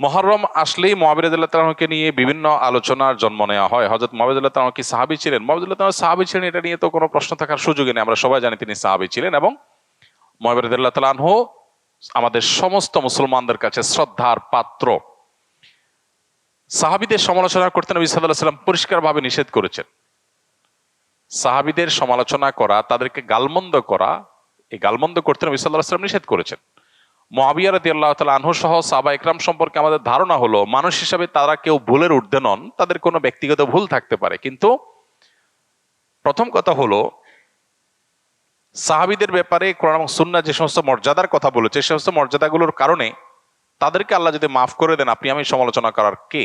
মহরম আসলেই মহাবিরাদুল্লাহ তালাহকে নিয়ে বিভিন্ন আলোচনার জন্ম নেওয়া হয়। হজরত মহাবিদুল্লাহ তালাহ কি সাহাবি ছিলেন? মহাবিদুল্লাহ তালাহ সাহাবি ছিলেন, এটা নিয়ে তো কোনো প্রশ্ন থাকার সুযোগই নেই। আমরা সবাই জানি তিনি সাহাবি ছিলেন এবং মহাবিরাদুল্লাহ তালাহ আমাদের সমস্ত মুসলমানদের কাছে শ্রদ্ধার পাত্র। সাহাবিদের সমালোচনা করতে নবী সাল্লাহ সাল্লাম পরিষ্কারভাবে নিষেধ করেছেন। সাহাবিদের সমালোচনা করা, তাদেরকে গালমন্দ করা, এই গালমন্দ করতে নবী সাল্লাহ সাল্লাম নিষেধ করেছেন। মহাবিয়া রাদি আল্লাহ তালা আনহু সহ সাবা ইকরাম সম্পর্কে আমাদের ধারণা হলো, মানুষ হিসাবে তারা কেউ ভুলের ঊর্ধ্বে নন, তাদের কোনো ব্যক্তিগত ভুল থাকতে পারে। কিন্তু প্রথম কথা হলো, সাহাবিদের ব্যাপারে কোরআন সুন্না যে সমস্ত মর্যাদার কথা বলেছে, সে সমস্ত মর্যাদাগুলোর কারণে তাদেরকে আল্লাহ যদি মাফ করে দেন, আপনি আমি সমালোচনা করার কে?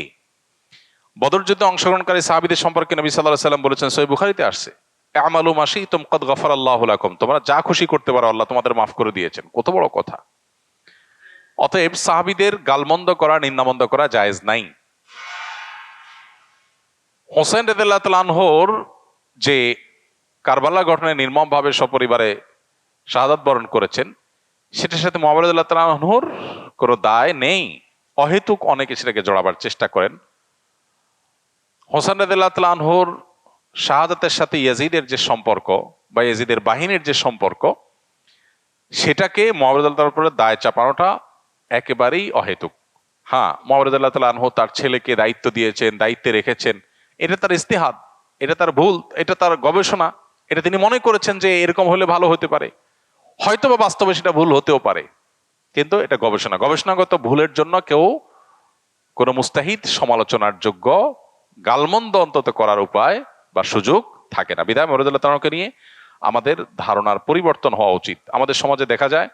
বদর অংশগ্রহণকারী সাহাবিদের সম্পর্কে নবী সাল্লাহ সাল্লাম বলেছেন সই বুখারিতে আসছে, আমালু মাসি তুম কদ গফর আল্লাহ তোমরা যা খুশি করতে পারো, আল্লাহ তোমাদের মাফ করে দিয়েছেন। কত বড় কথা। অতএব সাহাবিদের গালমন্দ করা, নিন্দামন্দ করা জায়েজ নাই। হোসেন রেদুল্লাহর যে কারবালা ঘটনায় নির্মমভাবে সপরিবারে শাহাদাত বরণ করেছেন, সেটার সাথে মোহাম্মদুল্লাহ তালাহর কোনো দায় নেই। অহেতুক অনেকে সেটাকে জড়াবার চেষ্টা করেন। হোসেন রেদুল্লাহ শাহাদাতের সাথে ইয়াজিদের যে সম্পর্ক বা ইয়াজিদের বাহিনীর যে সম্পর্ক, সেটাকে মোহাম্মদুল্লাহ উপরে দায় চাপানোটা একেবারেই অহেতুক। হ্যাঁ মোহাম্মদুল্লাহ তালা আনহু তার ছেলেকে দায়িত্ব দিয়েছেন, দায়িত্বে রেখেছেন। এটা তার ইস্তেহাদ, এটা তার ভুল, এটা তার গবেষণা, এটা তিনি মনে করেছেন যে এরকম হলে ভালো হতে পারে। হয়তো বা বাস্তবে সেটা ভুল হতেও পারে, কিন্তু এটা গবেষণা। গবেষণাগত ভুলের জন্য কেউ কোনো মুস্তাহিদ সমালোচনার যোগ্য গালমন্দ অন্তত করার উপায় বা সুযোগ থাকে না। বিদায় মরুদুল্লাহ তালাকে নিয়ে আমাদের ধারণার পরিবর্তন হওয়া উচিত। আমাদের সমাজে দেখা যায়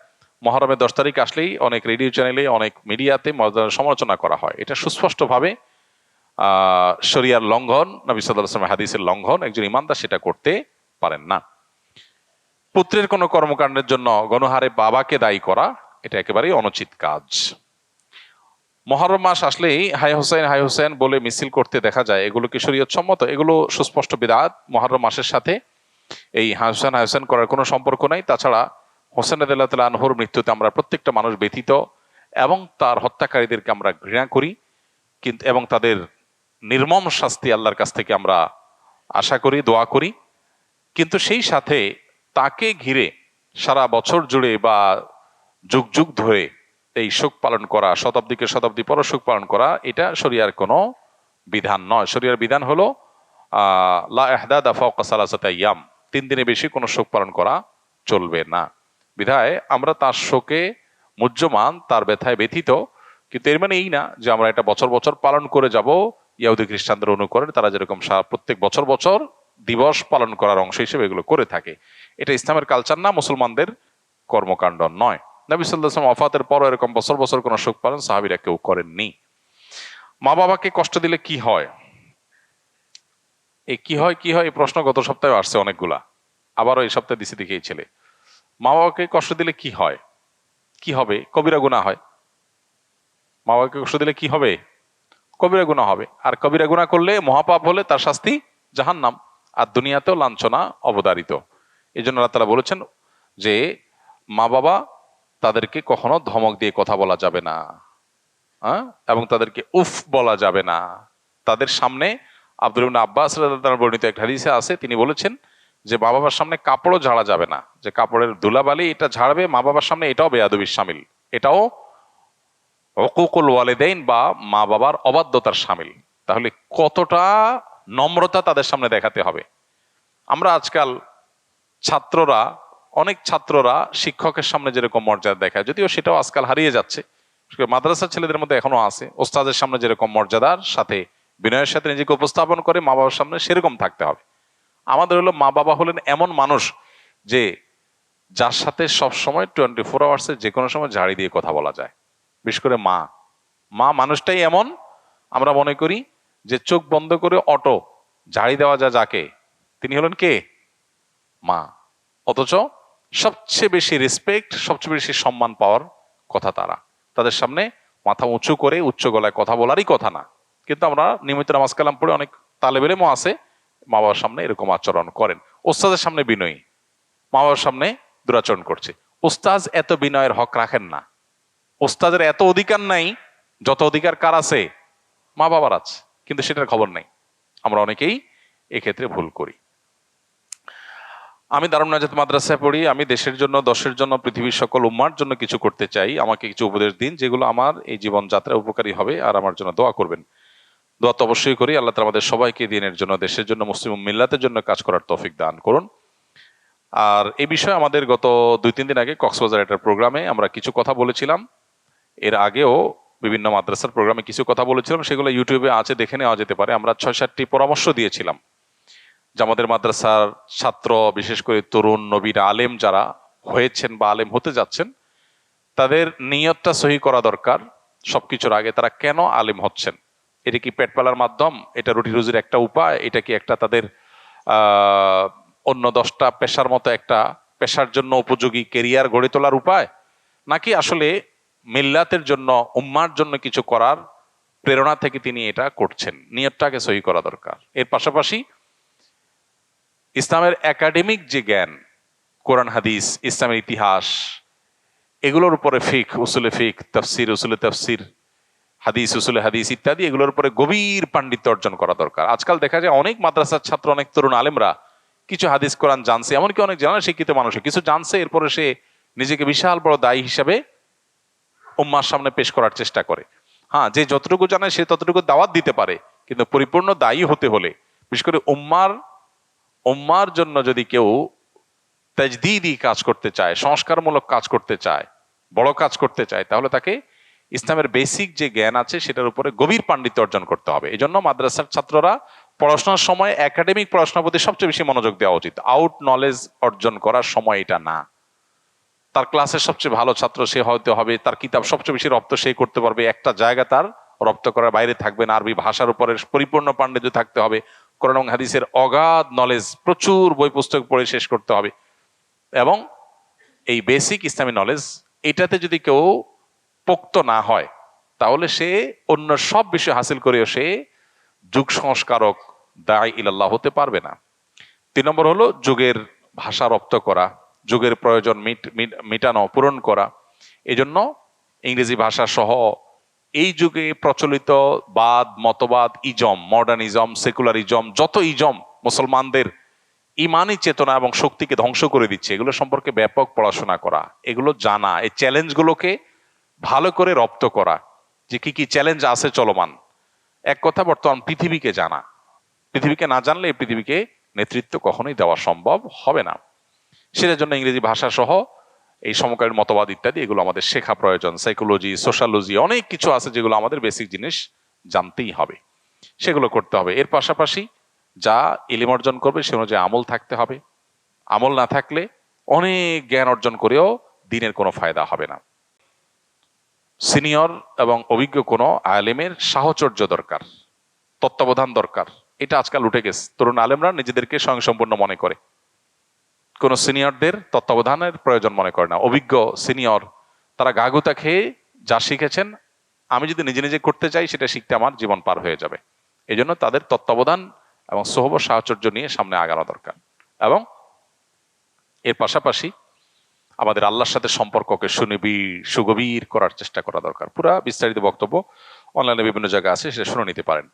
মহরমের দশ তারিখ আসলেই অনেক রেডিও চ্যানেলে, অনেক মিডিয়াতে সমালোচনা করা হয়। এটা সুস্পষ্টভাবে শরিয়ার লঙ্ঘন, নবী সাল্লাহ হাদিসের লঙ্ঘন, একজন ইমানদার সেটা করতে পারেন না। পুত্রের কোনো কর্মকাণ্ডের জন্য গণহারে বাবাকে দায়ী করা, এটা একেবারেই অনুচিত কাজ। মহরম মাস আসলেই হাই হোসেন হাই হোসেন বলে মিছিল করতে দেখা যায়, এগুলো কি শরীয়ত সম্মত? এগুলো সুস্পষ্ট বিদাত। মহরম মাসের সাথে এই হাই হোসেন হাই হোসেন করার কোনো সম্পর্ক নাই। তাছাড়া হোসেন আদাল্লাহ তালা আনহর মৃত্যুতে আমরা প্রত্যেকটা মানুষ ব্যথিত এবং তার হত্যাকারীদেরকে আমরা ঘৃণা করি, কিন্তু এবং তাদের নির্মম শাস্তি আল্লাহর কাছ থেকে আমরা আশা করি, দোয়া করি। কিন্তু সেই সাথে তাকে ঘিরে সারা বছর জুড়ে বা যুগ যুগ ধরে এই শোক পালন করা, শতাব্দীকে শতাব্দী পর শোক পালন করা, এটা শরিয়ার কোনো বিধান নয়। শরিয়ার বিধান হলো লা এহদাদা ফাওকা সালাসাতা ইয়াম তিন দিনে বেশি কোনো শোক পালন করা চলবে না। বিধায় আমরা তার শোকে মুহ্যমান, তার ব্যথায় ব্যথিত। কিন্তু এর মানে এই না যে আমরা এটা বছর বছর পালন করে যাব। ইয়াহুদি খ্রিস্টানদের অনুকরণে তারা যেরকম প্রত্যেক বছর বছর দিবস পালন করার অংশ হিসেবে এগুলো করে থাকে। এটা ইসলামের কালচার না, মুসলমানদের কর্মকাণ্ড নয়। নবী অফাতের পর এরকম বছর বছর কোনো শোক পালন সাহাবিরা কেউ করেননি। মা বাবাকে কষ্ট দিলে কি হয়? এই কি হয় কি হয়? এই প্রশ্ন গত সপ্তাহে আসছে অনেকগুলা। আবারও এই সপ্তাহে দিছে দেখে ছেলে। মা বাবাকে কষ্ট দিলে কি হয়? কি হবে? কবিরা গুণা হয়। মা বাবাকে কষ্ট দিলে কি হবে? কবিরা গুণা হবে। আর কবিরা গুণা করলে মহাপাপ হলে তার শাস্তি জাহান্নাম। আর দুনিয়াতেও লাঞ্ছনা অবদারিত। এই জন্য আল্লাহ তাআলা বলেছেন যে মা বাবা তাদেরকে কখনো ধমক দিয়ে কথা বলা যাবে না। হ্যাঁ এবং তাদেরকে উফ বলা যাবে না। তাদের সামনে আব্দুল আব্বাস বর্ণিত একটা হাদিসে আছে। তিনি বলেছেন যে মা বাবার সামনে কাপড়ও ঝাড়া যাবে না, যে কাপড়ের ধুলাবালি এটা ঝাড়বে মা বাবার সামনে এটাও বেয়াদবির সামিল। এটাও হকুকুল ওয়ালিদাইন বা মা বাবার অবাধ্যতার সামিল। তাহলে কতটা নম্রতা তাদের সামনে দেখাতে হবে? আমরা আজকাল ছাত্ররা, অনেক ছাত্ররা শিক্ষকের সামনে যেরকম মর্যাদা দেখায়, যদিও সেটাও আজকাল হারিয়ে যাচ্ছে। মাদ্রাসার ছেলেদের মধ্যে এখনও আছে। ওস্তাদের সামনে যেরকম মর্যাদার সাথে বিনয়ের সাথে নিজেকে উপস্থাপন করে মা বাবার সামনে সেরকম থাকতে হবে। আমাদের হলো মা বাবা হলেন এমন মানুষ যে যার সাথে সব সময় টোয়েন্টি ফোর আওয়ার্সে যে কোনো সময় ঝাড়ি দিয়ে কথা বলা যায়। বিশেষ করে মা। মা মানুষটাই এমন। আমরা মনে করি যে চোখ বন্ধ করে অটো ঝাড়ি দেওয়া যায় যাকে, তিনি হলেন কে? মা। অথচ সবচেয়ে বেশি রেসপেক্ট সবচেয়ে বেশি সম্মান পাওয়ার কথা তারা। তাদের সামনে মাথা উঁচু করে উচ্চ গলায় কথা বলারই কথা না। কিন্তু আমরা নিয়মিত নামাজ কালাম পড়ে অনেক তালেবেলেমও আছে। মা বাবার সামনে এরকম আচরণ করেন। ওস্তাদের সামনে বিনয়ী। মা বাবার সামনে দুরাচরণ করছে। ওস্তাজ এত বিনয়ের হক রাখেন না। ওস্তাদের এত অধিকার নাই, যত অধিকার কার আছে? মা বাবার আছে, কিন্তু সেটার খবর নেই। আমরা অনেকেই এক্ষেত্রে ভুল করি। আমি দারুণ নাজাত মাদ্রাসায় পড়ি, আমি দেশের জন্য, দশের জন্য, পৃথিবীর সকল উম্মার জন্য কিছু করতে চাই। আমাকে কিছু উপদেশ দিন, যেগুলো আমার এই জীবনযাত্রায় উপকারী হবে আর আমার জন্য দোয়া করবেন। দোয়া তো অবশ্যই করি, আল্লাহ তালা আমাদের সবাইকে দিনের জন্য, দেশের জন্য, মুসলিম মিল্লাতের জন্য কাজ করার তৌফিক দান করুন। আর এ বিষয়ে আমাদের গত দুই, তিন দিন আগে কক্সবাজার একটা প্রোগ্রামে আমরা কিছু কথা বলেছিলাম। এর আগেও বিভিন্ন মাদ্রাসার প্রোগ্রামে কিছু কথা বলেছিলাম, সেগুলো ইউটিউবে আছে, দেখে নেওয়া যেতে পারে। আমরা ছয় সাতটি পরামর্শ দিয়েছিলাম। যে আমাদের মাদ্রাসার ছাত্র, বিশেষ করে তরুণ, নবীর আলেম যারা হয়েছেন বা আলেম হতে যাচ্ছেন, তাদের নিয়তটা সহি করা দরকার। সবকিছুর আগে তারা কেন আলেম হচ্ছেন? এটা কি পেট পালার মাধ্যম? এটা রুটি রুজির একটা উপায়, এটা কি একটা তাদের অন্য দশটা পেশার মতো একটা পেশার জন্য উপযোগী কেরিয়ার গড়ে তোলার উপায়? নাকি আসলে মিল্লাতের জন্য, উম্মার জন্য কিছু করার প্রেরণা থেকে তিনি এটা করছেন? নিয়তটাকে সহি করা দরকার। এর পাশাপাশি ইসলামের একাডেমিক যে জ্ঞান, কোরআন, হাদিস, ইসলামের ইতিহাস, এগুলোর উপরে ফিক, উসুলে ফিক, তফসির, উসুলে তফসির হাদিস, উসুলে হাদিস ইত্যাদি, এগুলোর উপরে গভীর পাণ্ডিত্য অর্জন করা দরকার। আজকাল দেখা যায় অনেক মাদ্রাসার ছাত্র, অনেক তরুণ আলেমরা কিছু হাদিস কোরআন জানছে, এমনকি অনেক জানা শিক্ষিত মানুষ কিছু জানছে, এরপরে সে নিজেকে বিশাল বড় দায়ী হিসাবে উম্মার সামনে পেশ করার চেষ্টা করে। হ্যাঁ যে যতটুকু জানে সে ততটুকু দাওয়াত দিতে পারে, কিন্তু পরিপূর্ণ দায়ী হতে হলে, বিশেষ করে উম্মার উম্মার জন্য যদি কেউ তাজদিদি কাজ করতে চায়, সংস্কারমূলক কাজ করতে চায়, বড় কাজ করতে চায়, তাহলে তাকে ইসলামের বেসিক যে জ্ঞান আছে, সেটার উপরে গভীর পাণ্ডিত্য অর্জন করতে হবে। এই জন্য মাদ্রাসার ছাত্ররা পড়াশোনার সময় একাডেমিক পড়াশোনার প্রতি সবচেয়ে বেশি মনোযোগ দেওয়া উচিত। আউট নলেজ অর্জন করার সময় এটা না। তার ক্লাসের সবচেয়ে ভালো ছাত্র সে হয়তো হবে, তার কিতাব সবচেয়ে বেশি রপ্ত সে করতে পারবে। একটা জায়গা তার রপ্ত করার বাইরে থাকবে না। আরবি ভাষার উপরে পরিপূর্ণ পাণ্ডিত্য থাকতে হবে। এবং হাদিসের অগাধ নলেজ প্রচুর বই পুস্তক পড়ে শেষ করতে হবে। এবং এই বেসিক ইসলামী নলেজ এটাতে যদি কেউ পোক্ত না হয়, তাহলে সে অন্য সব বিষয় হাসিল করেও সে যুগ সংস্কারক দায় ইলাল্লাহ হতে পারবে না। তিন নম্বর হলো যুগের ভাষা রপ্ত করা, যুগের প্রয়োজন মিট- মিট- মিটানো, পূরণ করা। এজন্য ইংরেজি ভাষা সহ এই যুগে প্রচলিত বাদ, মতবাদ, ইজম, মডার্নিজম, সেকুলারিজম, যত ইজম মুসলমানদের ইমানি চেতনা এবং শক্তিকে ধ্বংস করে দিচ্ছে, এগুলো সম্পর্কে ব্যাপক পড়াশোনা করা, এগুলো জানা, এই চ্যালেঞ্জগুলোকে ভালো করে রপ্ত করা যে কি কি চ্যালেঞ্জ আছে চলমান। এক কথা বর্তমান পৃথিবীকে জানা। পৃথিবীকে না জানলে পৃথিবীকে নেতৃত্ব কখনোই দেওয়া সম্ভব হবে না। সেটার জন্য ইংরেজি ভাষা সহ এই সমকালীন মতবাদ ইত্যাদি, এগুলো আমাদের শেখা প্রয়োজন। সাইকোলজি সোশ্যালজি অনেক কিছু আছে যেগুলো আমাদের বেসিক জিনিস জানতেই হবে। সেগুলো করতে হবে। এর পাশাপাশি যা ইলিম অর্জন করবে সে অনুযায়ী আমল থাকতে হবে। আমল না থাকলে অনেক জ্ঞান অর্জন করেও দিনের কোনো ফায়দা হবে না। সিনিয়র এবং অভিজ্ঞ কোনো আলেমের সাহচর্য দরকার, তত্ত্বাবধান দরকার। এটা আজকাল উঠে গেছে। তরুণ আলেমরা নিজেদেরকে স্বয়ংসম্পূর্ণ মনে করে। কোন সিনিয়রদের তত্ত্বাবধানের প্রয়োজন মনে করে না। অভিজ্ঞ, সিনিয়র, তারা গাগুতা খেয়ে যা শিখেছেন, আমি যদি নিজে নিজে করতে চাই, সেটা শিখতে আমার জীবন পার হয়ে যাবে। এই জন্য তাদের তত্ত্বাবধান এবং সহব সাহচর্য নিয়ে সামনে আগানো দরকার। এবং এর পাশাপাশি আমাদের আল্লাহর সাথে সম্পর্ককে সুনিবিড়, সুগভীর করার চেষ্টা করা দরকার। পুরা বিস্তারিত বক্তব্য অনলাইনে বিভিন্ন জায়গায় আছে, সেটা শুনে নিতে পারেন।